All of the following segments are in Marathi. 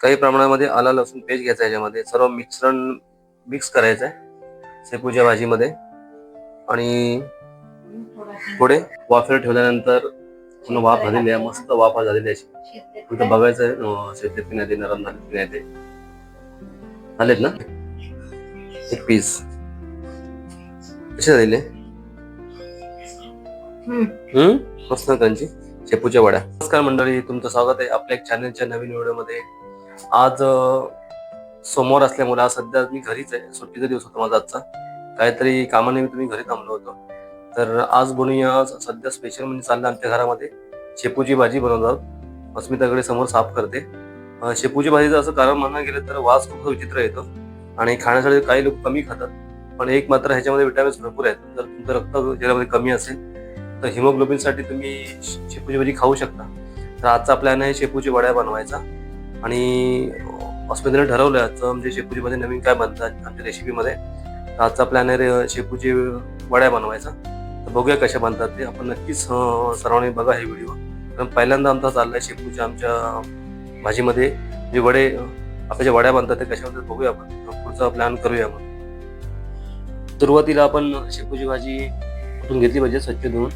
काही प्रमाणामध्ये आला लसूण पेस्ट घ्यायचा याच्यामध्ये. सर्व मिश्रण मिक्स करायचं आहे शेपूच्या भाजीमध्ये. आणि पुढे वाफेवर ठेवल्यानंतर पूर्ण वाफ झालेली आहे. मस्त वाफ झालेली आहे. तिथं बघायचं आहे अं, शेतीत की नाही ते नरम झाले की नाही ते. झालेत ना? एक पीस कसे झालेले हम्म. मस्त क्रंची शेपूच्या वड्या. नमस्कार मंडळी तुमचं स्वागत आहे आपल्या एक चॅनलच्या नवीन व्हिडिओमध्ये आज समोर सोमवार असल्यामुळे आज सध्या मी घरीच आहे. सुट्टीचा दिवस होता माझा आजचा. काहीतरी कामानिमित्त मी घरी थांबलो होतो. तर आज बनवूया सध्या स्पेशल म्हणजे चाललं आमच्या घरामध्ये शेपूची भाजी बनवत आहोत. अस्मिताकडे समोर साफ करते. शेपूची भाजीचं असं कारण म्हणायला गेलं तर वास खूप विचित्र येतो आणि खाण्यासाठी काही लोक कमी खातात. पण एक मात्र ह्याच्यामध्ये विटॅमिन्स भरपूर आहेत. जर तुमचं रक्त शरीरामध्ये कमी असेल तर हिमोग्लोबिनसाठी तुम्ही शेपूची भाजी खाऊ शकता. तर आजचा प्लॅन आहे शेपूची वड्या बनवायचा. आणि हॉस्पिटलने ठरवलं तर म्हणजे शेपूजीमध्ये नवीन काय बनतात आमच्या रेसिपीमध्ये आजचा प्लॅन आहे रे- शेपूची वड्या बनवायचा. तर बघूया कशा बनतात ते. आपण नक्कीच सर्वांनी बघा हे व्हिडिओ कारण पहिल्यांदा आमचा चाललाय शेपूच्या आमच्या भाजीमध्ये. जे वडे आपल्या ज्या वड्या बनतात ते कशा बनतात बघूया आपण. पुढचा प्लॅन करूया मग सुरुवातीला आपण शेपूची भाजी कुठून घेतली पाहिजे स्वच्छ धुवून.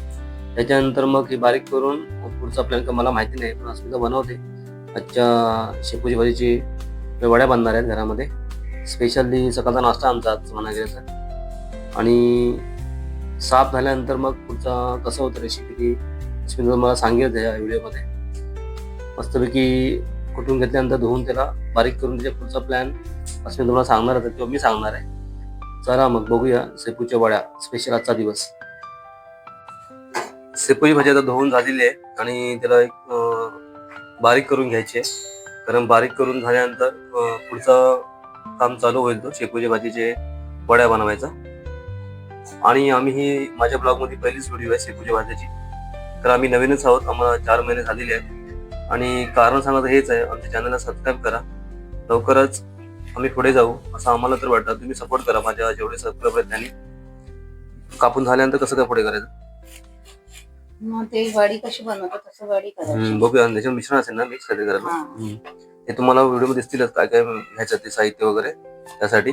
त्याच्यानंतर मग हे बारीक करून पुढचा प्लॅन का मला माहिती नाही पण अस्मिता बनवते. आजच्या शेपूची भाजीची वड्या बांधणार आहेत घरामध्ये. स्पेशली सकाळचा नाश्ता आमचा आज म्हणा आणि साफ झाल्यानंतर मग पुढचा कसं होतं रेसिपी ती अस्मिता मला सांगेल त्या व्हिडिओमध्ये. मस्तपैकी कुठून घेतल्यानंतर धुवून त्याला बारीक करून त्याच्या पुढचा प्लॅन अस्मिता तुम्हाला सांगणार होता किंवा मी सांगणार आहे. चला मग बघूया शेपूच्या वड्या स्पेशल आजचा दिवस. शेपूची भाजी आता धुवून झालेली आहे आणि त्याला एक बारीक करून घ्यायचे. कारण बारीक करून झाल्यानंतर पुढचं काम चालू होईल तो शेपूच्या भाजीचे वड्या बनवायचा. आणि आम्ही ही माझ्या ब्लॉगमध्ये पहिलीच व्हिडिओ आहे शेपूच्या भाजीची. तर आम्ही नवीनच आहोत आम्हाला चार महिने झालेले आहेत. आणि कारण सांगायचं हेच आहे आमच्या चॅनलला सबस्क्राईब करा. लवकरच आम्ही पुढे जाऊ असं आम्हाला तर वाटतं. तुम्ही सपोर्ट करा माझ्या जेवढे सबस्क्राईबर आहेत त्यांनी. कापून झाल्यानंतर कसं काय पुढे करायचं? मग ते वडी कशी बनवतात तसं वडी करायची. हम्म, बघूया त्याच्यावर मिश्रण असेल ना मिक्स कधी करायला? हा. हम्म. ते तुम्हाला व्हिडिओमध्ये दिसतीलच काय काय घ्यायचं ते साहित्य वगैरे त्यासाठी.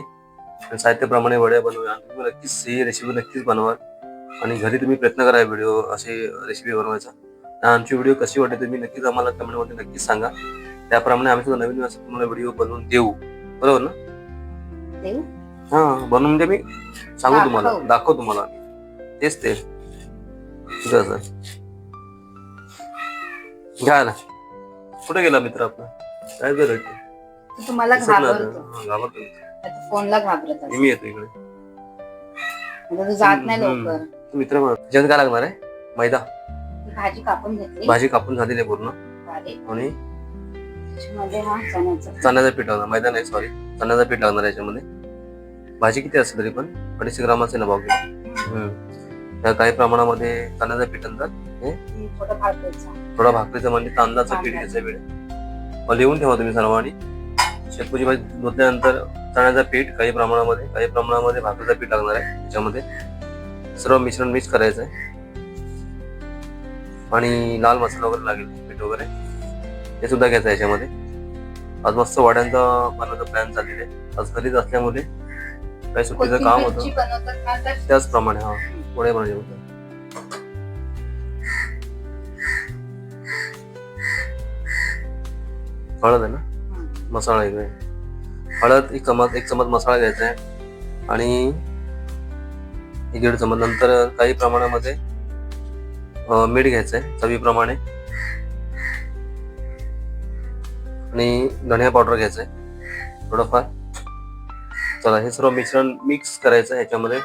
आणि साहित्याप्रमाणे वड्या बनवूया. आणि तुम्ही नक्कीच ही रेसिपी नक्कीच बनवा आणि घरी तुम्ही प्रयत्न करा व्हिडिओ असे रेसिपी बनवायचा. आणि आमची व्हिडिओ कशी वाटते तुम्ही नक्कीच आम्हाला कमेंटमध्ये नक्कीच सांगा. त्याप्रमाणे आम्ही सुद्धा नवीन असं तुम्हाला व्हिडिओ बनवून देऊ. बरोबर ना? देऊ? हा बनवून म्हणजे मी. सांगू तुम्हाला. दाखव. दाखव तुम्हाला. तेच ते. घ्या ना. कुठे गेला मित्र आपला? काय झालं तू? तुम्हाला घाबरतो. घाबरतो. आता फोनला घाबरत असतो. मी येतो इकडे. आता तू जात नाही हम्म. लवकर. तू मित्र जेवण काय लागणार आहे? मैदा. भाजी कापून घेतली. भाजी कापून झालेली आहे पूर्ण. आणि? त्याच्यामध्ये हा चण्याचं. चण्याचं पीठ लागणार मैदा नाही सॉरी चण्याचं पीठ लागणार आहे याच्यामध्ये. भाजी किती असते तरी पण? अडीचशे ग्राम असेल ना भाऊ हम्म. त्या काही प्रमाणामध्ये चण्याचं पीठ नंतर ती थोडं भाकरीचं म्हणजे तांदळाचं पीठ घ्यायचं वेळ. मग लिहून ठेवा तुम्ही सर्वांनी शेपूची भाजी धुतल्यानंतर चण्याचं पीठ काही प्रमाणामध्ये काही प्रमाणामध्ये भाकरीचं पीठ लागणार आहे त्याच्यामध्ये. सर्व मिश्रण मिक्स करायचं आहे. आणि लाल मसाला वगैरे लागेल पीठ वगैरे. हे सुद्धा घ्यायचं आहे याच्यामध्ये. आज मस्त वड्यांचा बनवायचा प्लॅन चाललेला आहे. आज घरीच असल्यामुळे काही सुट्टीचं काम होतं. त्याचप्रमाणे हा. वडे बनवायचे होते हळद आहे ना? मसाला इकडे हळद एक चमच एक चमच मसाला घ्यायचा आहे. आणि एक दीड चमच. नंतर काही प्रमाणामध्ये मीठ घ्यायचं आहे चवीप्रमाणे. आणि धनिया पावडर घ्यायचं आहे थोडंफार. चला हे सर्व मिश्रण मिक्स करायचं आहे ह्याच्यामध्ये.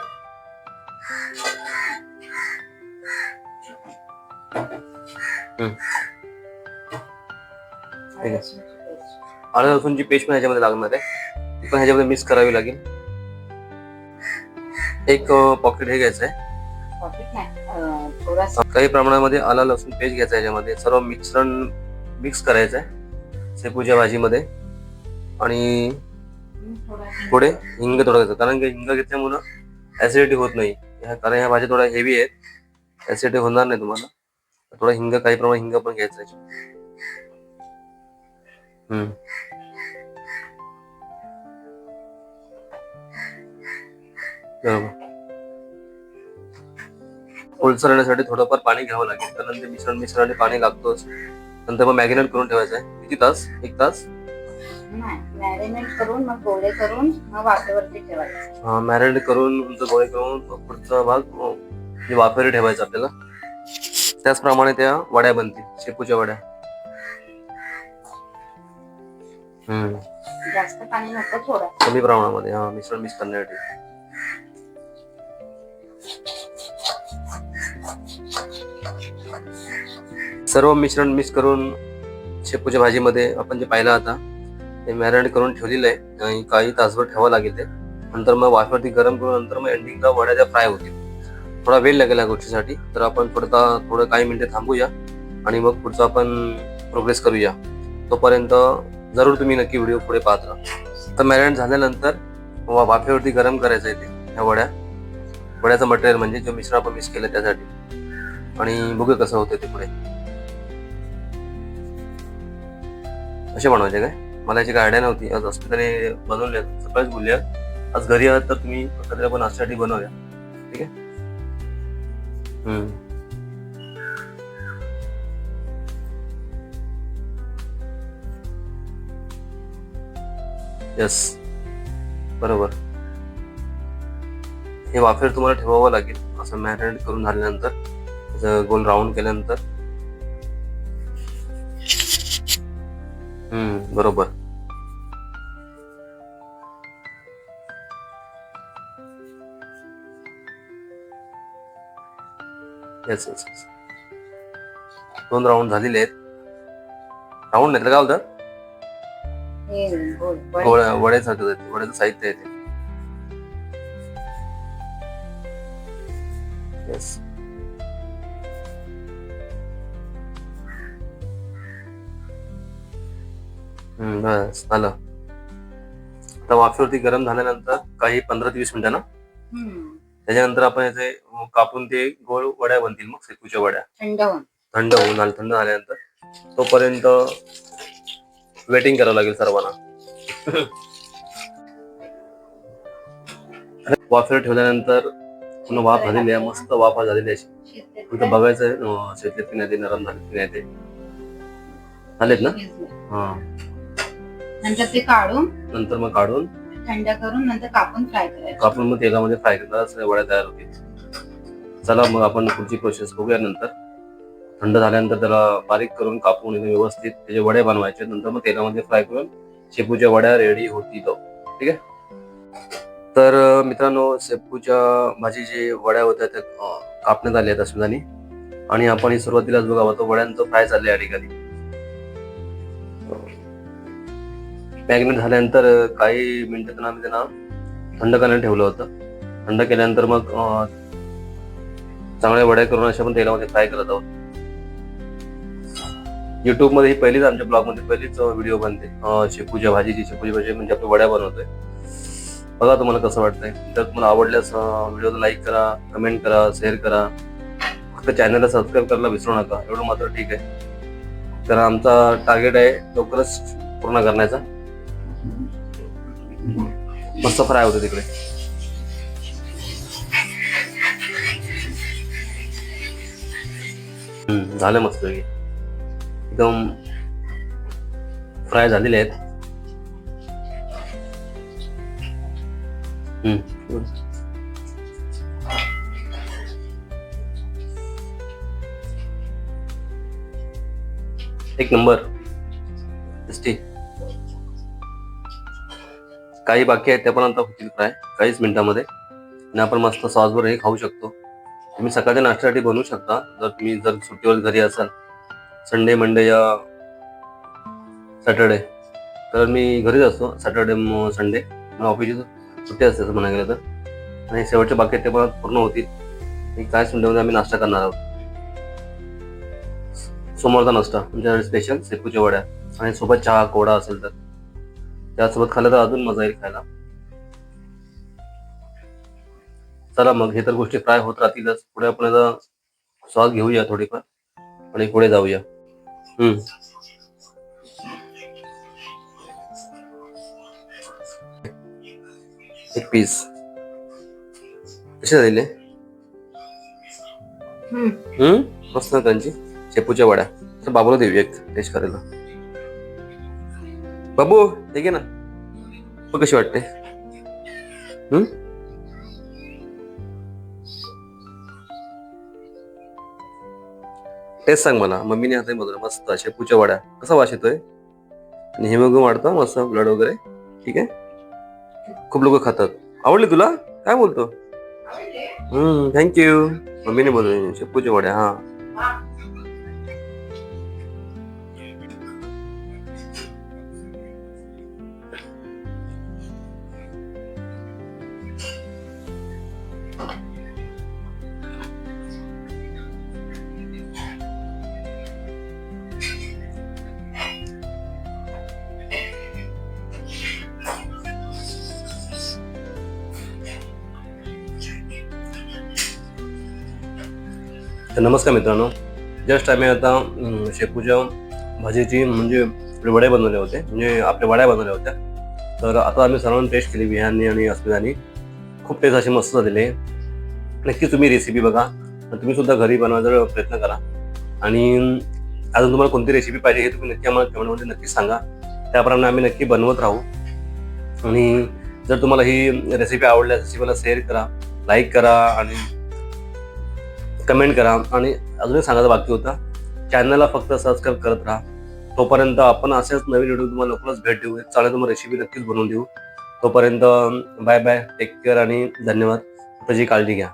आलं लसूणची पेस्ट पण ह्याच्यामध्ये लागणार आहे ती पण ह्याच्यामध्ये मिक्स करावी लागेल. एक पॉकेट हे घ्यायचं आहे. काही प्रमाणामध्ये आला लसूण पेस्ट घ्यायचं आहे ह्याच्यामध्ये. सर्व मिश्रण मिक्स करायचं आहे शेपूच्या भाजीमध्ये. आणि थोडा हिंग थोडं घ्यायचं कारण की हिंग घेतल्यामुळं ऍसिडिटी होत नाही. कारण ह्या भाज्या थोड्या हेवी आहेत. ऍसिडिटी होणार नाही तुम्हाला. थोडा हिंग काही प्रमाण हिंग पण घ्यायचा. हम्म. ओलसरण्यासाठी थोडंफार पाणी घ्यावं लागेल. कारण ते मिश्रण मिश्रणाने पाणी लागतोच. नंतर मग मॅगिनेट करून ठेवायचं आहे. किती तास? एक तास? मॅरिनेट करून मग गोळे करून मग वाफेवरती ठेवायचं. मॅरिनेट करून गोळे करून पुढचा भाग म्हणजे वाफेवर ठेवायचा आपल्याला. त्याचप्रमाणे त्या वड्या बनतील शेपूच्या वड्या. हम्म. जास्त पाणी नको थोडं. कमी प्रमाणामध्ये हा मिश्रण मिक्स करण्यासाठी सर्व मिश्रण मिक्स करून शेपूच्या भाजीमध्ये आपण जे पाहिलं आता ते मॅरिनेट करून ठेवलेलं आहे. आणि काही तासभर ठेवावं लागेल ते. नंतर मग वाफेवरती गरम करून नंतर मग एंडिंगला वड्या त्या फ्राय होतील. थोडा वेळ लागेल या गोष्टीसाठी. तर आपण थोडं थोडं काही मिनिटं थांबूया आणि मग पुढचं आपण प्रोग्रेस करूया. तोपर्यंत जरूर तुम्ही नक्की व्हिडिओ पुढे पाहत राहा. तर मॅरिनेट झाल्यानंतर वाफेवरती गरम करायचं आहे ते ह्या वड्या. वड्याचं मटेरियल म्हणजे जो मिश्रण आपण मिक्स केलं त्यासाठी. आणि बघूया कसं होतं ते पुढे. असे बनवायचे काय? मला याची काय आयडिया नव्हती. आज हॉस्पिटलने बनवले सकाळीच बोलूया. आज घरी आहात तर तुम्ही कधी पण नाश्त्यासाठी बनवूया. ठीक आहे? येस बरोबर. हे वाफेर तुम्हाला ठेवावं लागेल. असं मॅरिनेट करून झाल्यानंतर गोल राऊंड केल्यानंतर. हम्म बरोबर. येस येस येस दोन राऊंड झालेले आहेत. राऊंड नाही तर होतं गोळ वडे. वड्यासारखं जाते वड्याचं साहित्य आहे ते. येस बस झालं. आता वाफेवरती गरम झाल्यानंतर काही पंधरा ते वीस मिनिटं ना? त्याच्यानंतर आपण याचे कापून ते गोळ वड्या बनतील मग शेपूच्या वड्या. थंड होऊन. थंड होऊन आले थंड झाल्यानंतर तोपर्यंत वेटिंग करावं लागेल सर्वांना. वाफेवर ठेवल्यानंतर पुन्हा वाफ झालेली आहे मस्त वाफा झालेली आहे. फक्त बघायचं शेतले की नाही ते नरम झाले की नाही ते झालेत ना. हा. नंतर ते काढून नंतर मग काढून थंड करून नंतर कापून फ्राय करायचं. कापून मग तेलामध्ये फ्राय करणार वड्या तयार होतील. चला मग आपण पुढची प्रोसेस बघूया नंतर. थंड झाल्यानंतर त्याला बारीक करून कापून एकदम व्यवस्थित त्याचे वडे बनवायचे. नंतर मग तेलामध्ये फ्राय करून शेपूच्या वड्या रेडी होतील ठीक आहे? तर मित्रांनो शेपूच्या भाजी जे वड्या होत्या त्या कापण्यात आल्या आहेत अस्मितानी आणि आपण ही सुरुवातीलाच बघा तो वड्यांचं फ्राय चाललंय या ठिकाणी. मॅग्नेट झाल्यानंतर काही मिनिटं आम्ही त्यांना थंड करण्यात ठेवलं होतं. थंड केल्यानंतर मग चांगल्या वड्या करून अशा पण तेलामध्ये फ्राय करत आहोत. युट्यूबमध्ये ही पहिलीच आमच्या ब्लॉगमध्ये पहिलीच व्हिडिओ बनते. शेपूच्या भाजीची शेपूची भाजी म्हणजे आपण वड्या बनवतोय. बघा तुम्हाला कसं वाटतंय. जर तुम्हाला आवडल्यास व्हिडिओला लाईक करा कमेंट करा शेअर करा. फक्त चॅनलला सबस्क्राईब करायला विसरू नका. एवढं मात्र ठीक आहे. तर आमचा टार्गेट आहे लवकरच पूर्ण करण्याचा. मस्त फ्राय होते तिकडे. हम्म, झालं मस्त एकदम फ्राय झालेले आहेत. एक नंबर. टेस्टी काही बाकी आहेत त्या पण आता होतील फ्राय काहीच मिनिटामध्ये. आणि आपण मस्त सॉसवर हे खाऊ शकतो. तुम्ही सकाळच्या नाश्त्यासाठी बनवू शकता. जर तुम्ही जर सुट्टीवर घरी असाल संडे मंडे या सॅटर्डे तर मी घरीच असतो. Saturday Sunday. मला ऑफिसची सुट्टी असते असं म्हणायला गेलं तर. आणि शेवटचे बाकी आहेत ते पण पूर्ण होतील. काय संडेमध्ये आम्ही नाश्ता करणार आहोत. समोरचा नाश्ता म्हणजे स्पेशल शेपूच्या वड्या. आणि सोबत चहा कोडा असेल तर. त्यासोबत खाल्लं तर अजून मजा येईल खायला. चला मग हे तर गोष्टी फ्राय होत राहतीलच. पुढे आपण सॉस घेऊया थोडीफार आणि पुढे जाऊया. हम्म. एक पीस कसे झालेले हम्म. मस्त ना क्रंची शेपूच्या वड्या. तर बाबूला देऊ एक टेस्ट करायला. बाबू हे घे ना. मग कशी वाटते. हम्म? सांग मला मम्मीने हाताने बनवलं मस्त शेपूच्या वड्या कसा वास येतोय? आणि हिमोग्लोबिन वाढतं मस्त ब्लड वगैरे ठीक आहे? खूप लोक खातात. आवडले तुला? काय बोलतो? हम्म थँक्यू मम्मीने बोलतो शेपूच्या वड्या हा. तर नमस्कार मित्रांनो. जस्ट आम्ही आता शेपूच्या भाजीची म्हणजे वड्या वडे बनवले होते. म्हणजे आपल्या वड्या बनवल्या होत्या. तर आता आम्ही सर्वांनी टेस्ट केली विहाननी आणि अस्मितानी. खूप टेस्ट अशी मस्त झालेली आहे. तुम्ही रेसिपी बघा. तुम्ही सुद्धा घरी बनवायचा प्रयत्न करा. आणि अजून तुम्हाला कोणती रेसिपी पाहिजे हे तुम्ही नक्की आम्हाला कमेंटमध्ये नक्की सांगा. त्याप्रमाणे आम्ही नक्की बनवत राहू. आणि जर तुम्हाला ही रेसिपी आवडल्यास रेसिपीला शेअर करा लाईक करा आणि कमेंट करा. आणि अजूनही सांगायचं बाकी होता चॅनलला फक्त सबस्क्राईब करत राहा. तोपर्यंत आपण असेच नवीन व्हिडिओ तुम्हाला लवकरच भेट देऊ. चालेल तुम्हाला रेसिपी नक्कीच बनवून देऊ. तोपर्यंत बाय बाय टेक केअर आणि धन्यवाद. त्याची काळजी घ्या.